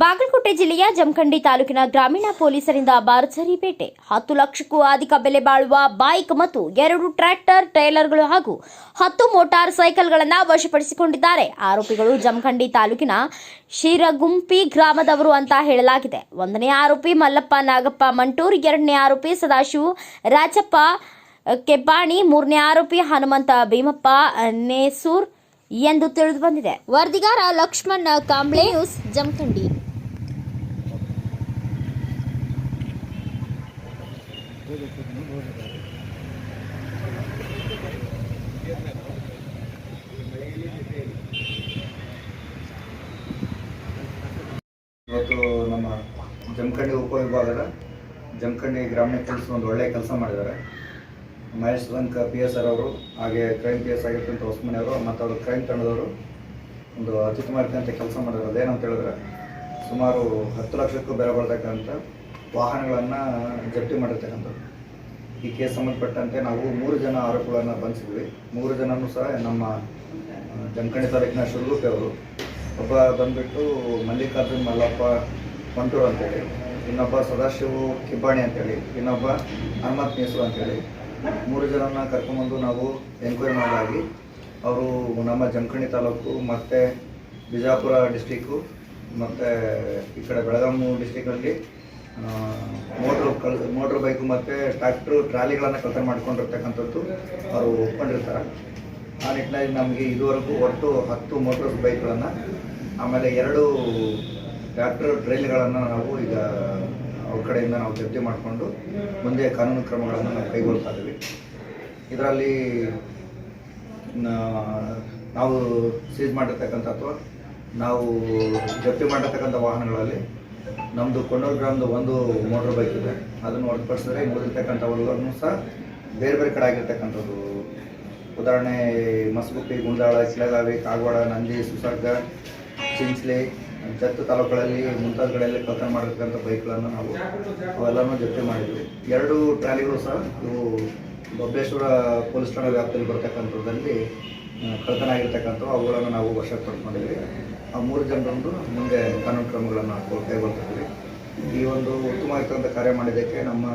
ಬಾಗಲಕೋಟೆ ಜಿಲ್ಲೆಯ ಜಮಖಂಡಿ ತಾಲೂಕಿನ ಗ್ರಾಮೀಣ ಪೊಲೀಸರಿಂದ ಬಾರ್ಜರಿ ಪೇಟೆ. ಹತ್ತು ಲಕ್ಷಕ್ಕೂ ಅಧಿಕ ಬೆಲೆ ಬಾಳುವ ಬೈಕ್ ಮತ್ತು ಎರಡು ಟ್ರ್ಯಾಕ್ಟರ್, ಟ್ರೈಲರ್ಗಳು ಹಾಗೂ ಹತ್ತು ಮೋಟಾರ್ ಸೈಕಲ್ಗಳನ್ನು ವಶಪಡಿಸಿಕೊಂಡಿದ್ದಾರೆ. ಆರೋಪಿಗಳು ಜಮಖಂಡಿ ತಾಲೂಕಿನ ಶಿರಗುಂಪಿ ಗ್ರಾಮದವರು ಅಂತ ಹೇಳಲಾಗಿದೆ. ಒಂದನೇ ಆರೋಪಿ ಮಲ್ಲಪ್ಪ ನಾಗಪ್ಪ ಮಂಟೂರ್, ಎರಡನೇ ಆರೋಪಿ ಸದಾಶಿವ ರಾಜಪ್ಪ ಕೆಬ್ಬಾಣಿ, ಮೂರನೇ ಆರೋಪಿ ಹನುಮಂತ ಭೀಮಪ್ಪ ನೇಸೂರ್ ಎಂದು ತಿಳಿದು ಬಂದಿದೆ. ವರದಿಗಾರ ಲಕ್ಷ್ಮಣ್ ಕಾಂಬ್ಳೆ ನ್ಯೂಸ್, ಜಮಖಂಡಿ. ಇವತ್ತು ನಮ್ಮ ಜಮಖಂಡಿ ಉಪವಿಭಾಗದ ಜಮಖಂಡಿ ಗ್ರಾಮೀಣ ಪೊಲೀಸ್ ಒಂದು ಒಳ್ಳೆಯ ಕೆಲಸ ಮಾಡಿದ್ದಾರೆ. Mahesh Lanka P S R ಅವರು ಹಾಗೆ ಕ್ರೈಮ್ ಪಿ ಎಸ್ ಆಗಿರ್ತಂಥ ಹೊಸಮನಿ ಅವರು ಮತ್ತು ಅವರು ಕ್ರೈಮ್ ತಂಡದವರು ಒಂದು ಅತ್ಯುತ್ತಮ ಕೆಲಸ ಮಾಡಿದ್ರು ಅದೇನಂತ ಹೇಳಿದ್ರೆ ಸುಮಾರು ಹತ್ತು ಲಕ್ಷಕ್ಕೂ ಬೆಲೆ ಬಾಳ್ತಕ್ಕಂಥ ವಾಹನಗಳನ್ನು ಜಪ್ತಿ ಮಾಡಿರ್ತಕ್ಕಂಥದ್ದು. ಈ ಕೇಸ್ ಸಂಬಂಧಪಟ್ಟಂತೆ ನಾವು ಮೂರು ಜನ ಆರೋಪಗಳನ್ನು ಬಂಧಿಸಿದ್ವಿ. ಮೂರು ಜನನೂ ಸಹ ನಮ್ಮ ಜಂಕಣಿ ತಾಲೂಕಿನ ಶಿರಗುಪ್ಪೆ ಅವರು. ಒಬ್ಬ ಬಂದ್ಬಿಟ್ಟು ಮಲ್ಲಿಕಾರ್ಜುನ್ ಮಲ್ಲಪ್ಪ ಕೊಂಟೂರು ಅಂತೇಳಿ, ಇನ್ನೊಬ್ಬ ಸದಾಶಿವ ಕಿಬ್ಬಾಣಿ ಅಂತೇಳಿ, ಇನ್ನೊಬ್ಬ ಹನುಮಂತ್ ಅಂತ ಅಂತೇಳಿ. ಮೂರು ಜನನ ಕರ್ಕೊಂಬಂದು ನಾವು ಎಂಕ್ವೈರಿ ಮಾಡಲಾಗಿ, ಅವರು ನಮ್ಮ ಜಂಕಣಿ ತಾಲೂಕು ಮತ್ತು ಬಿಜಾಪುರ ಡಿಸ್ಟಿಕ್ಕು ಮತ್ತು ಈ ಕಡೆ ಬೆಳಗಾಮು ಡಿಸ್ಟಿಕಲ್ಲಿ ಮೋಟ್ರ್ ಕಲ್ ಮೋಟ್ರ್ ಬೈಕು ಮತ್ತು ಟ್ರ್ಯಾಕ್ಟ್ರು, ಟ್ರಾಲಿಗಳನ್ನು ಕಳ್ತನ ಮಾಡ್ಕೊಂಡಿರ್ತಕ್ಕಂಥದ್ದು ಅವರು ಒಪ್ಕೊಂಡಿರ್ತಾರೆ. ಆ ನಿಟ್ಟಿನಲ್ಲಿ ನಮಗೆ ಇದುವರೆಗೂ ಒಟ್ಟು ಹತ್ತು ಮೋಟ್ರ್ ಬೈಕ್ಗಳನ್ನು, ಆಮೇಲೆ ಎರಡು ಟ್ರ್ಯಾಕ್ಟರ್ ಟ್ರೈಲ್ಗಳನ್ನು ನಾವು ಈಗ ಅವ್ರ ಕಡೆಯಿಂದ ನಾವು ಜಪ್ತಿ ಮಾಡಿಕೊಂಡು ಮುಂದೆ ಕಾನೂನು ಕ್ರಮಗಳನ್ನು ನಾವು ಕೈಗೊಳ್ತಾ ಇದ್ದೀವಿ. ಇದರಲ್ಲಿ ನಾವು ಸೀಸ್ ಮಾಡಿರ್ತಕ್ಕಂಥ ಅಥವಾ ನಾವು ಜಪ್ತಿ ಮಾಡಿರ್ತಕ್ಕಂಥ ವಾಹನಗಳಲ್ಲಿ ನಮ್ಮದು ಕೊಂಡೂರು ಗ್ರಾಮದ ಒಂದು ಮೋಟ್ರ್ ಬೈಕ್ ಇದೆ. ಅದನ್ನು ಹೊರತುಪಡಿಸಿದ್ರೆ ಉಳಿದಿರ್ತಕ್ಕಂಥವುಗಳನ್ನು ಸಹ ಬೇರೆ ಬೇರೆ ಕಡೆ ಆಗಿರ್ತಕ್ಕಂಥದ್ದು. ಉದಾಹರಣೆ, ಮಸಗುಪ್ಪಿ ಗುಂಡಾಳ ಶಿಲಗಾವಿ ಕಾಗವಾಡ, ನಂದಿ, ಸುಸರ್ಗ, ಚಿಂಚ್ಲಿ, ಜತ್ತು ತಾಲೂಕುಗಳಲ್ಲಿ ಮುಂತಾದ ಕಡೆಯಲ್ಲಿ ಕಳ್ತನ ಮಾಡಿರ್ತಕ್ಕಂಥ ಬೈಕ್ಗಳನ್ನು ನಾವು ಅವೆಲ್ಲನೂ ಜಪ್ತಿ ಮಾಡಿದ್ವಿ. ಎರಡು ಟ್ರಾಲಿಗಳು ಸಹ ಇವು ಬೊಬ್ಬೇಶ್ವರ ಪೊಲೀಸ್ ಠಾಣಾ ವ್ಯಾಪ್ತಿಯಲ್ಲಿ ಬರ್ತಕ್ಕಂಥದ್ದಲ್ಲಿ ಆಗಿರ್ತಕ್ಕಂಥವು ಅವುಗಳನ್ನು ನಾವು ವಶಕ್ಕೆ ಪಡ್ಕೊಂಡಿದ್ವಿ ಆ ಮೂರು ಜನರೊಂದು ಮುಂದೆ ಕಾನೂನು ಕ್ರಮಗಳನ್ನು ಕೈಗೊಳ್ತಿದ್ವಿ ಈ ಒಂದು ಉತ್ತಮವಾಗಿರ್ತಕ್ಕಂಥ ಕಾರ್ಯ ಮಾಡಿದ್ದಕ್ಕೆ ನಮ್ಮ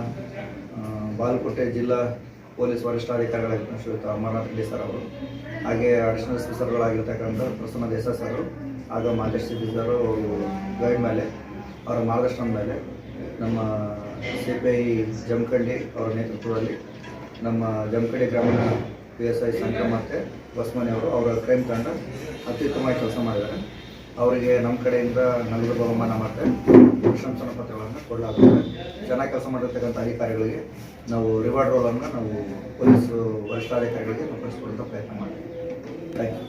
ಬಾಲಕೋಟೆ ಜಿಲ್ಲಾ ಪೊಲೀಸ್ ವರಿಷ್ಠಾಧಿಕಾರಿಗಳ ಶ್ರೀಯುತ ಅಮರನಾಥ್ ರೆಡ್ಡಿ ಸರ್ ಅವರು, ಹಾಗೆ ಅಡಿಷನಲ್ ಸ್ಪೀಸರ್ಗಳಾಗಿರ್ತಕ್ಕಂಥ ಪ್ರಸನ್ನ ದೇಸಾಯಿ ಸರ್ ಆಗ ಮಾದೇಶ್ ಸರ್ ಗೈಡ್ ಮೇಲೆ, ಅವರ ಮಾರ್ಗದರ್ಶನ ಮೇಲೆ ನಮ್ಮ ಸಿ ಪಿ ಐ ಜಮಖಂಡಿ ಅವರ ನೇತೃತ್ವದಲ್ಲಿ ನಮ್ಮ ಜಮಖಂಡಿ ಗ್ರಾಮೀಣ ಪಿ ಎಸ್ ಐ ಸಂಘ ಮತ್ತು ಅವರು ಕ್ರೈಮ್ ತಂಡ ಅತ್ಯುತ್ತಮವಾಗಿ ಕೆಲಸ ಮಾಡಿದ್ದಾರೆ. ಅವರಿಗೆ ನಮ್ಮ ಕಡೆಯಿಂದ ನಗದು ಬಹುಮಾನ ಮತ್ತು ಪ್ರಶಂಸನ ಪತ್ರಗಳನ್ನು ಕೊಡಲಾಗುತ್ತದೆ. ಚೆನ್ನಾಗಿ ಕೆಲಸ ಮಾಡಿರ್ತಕ್ಕಂಥ ಅಧಿಕಾರಿಗಳಿಗೆ ನಾವು ರಿವಾರ್ಡ್ ರೋಲನ್ನು ನಾವು ಪೊಲೀಸ್ ವರಿಷ್ಠಾಧಿಕಾರಿಗಳಿಗೆ ನಾವು ಕಳಿಸ್ಕೊಡುವಂಥ ಪ್ರಯತ್ನ ಮಾಡ್ತೀವಿ. Thank you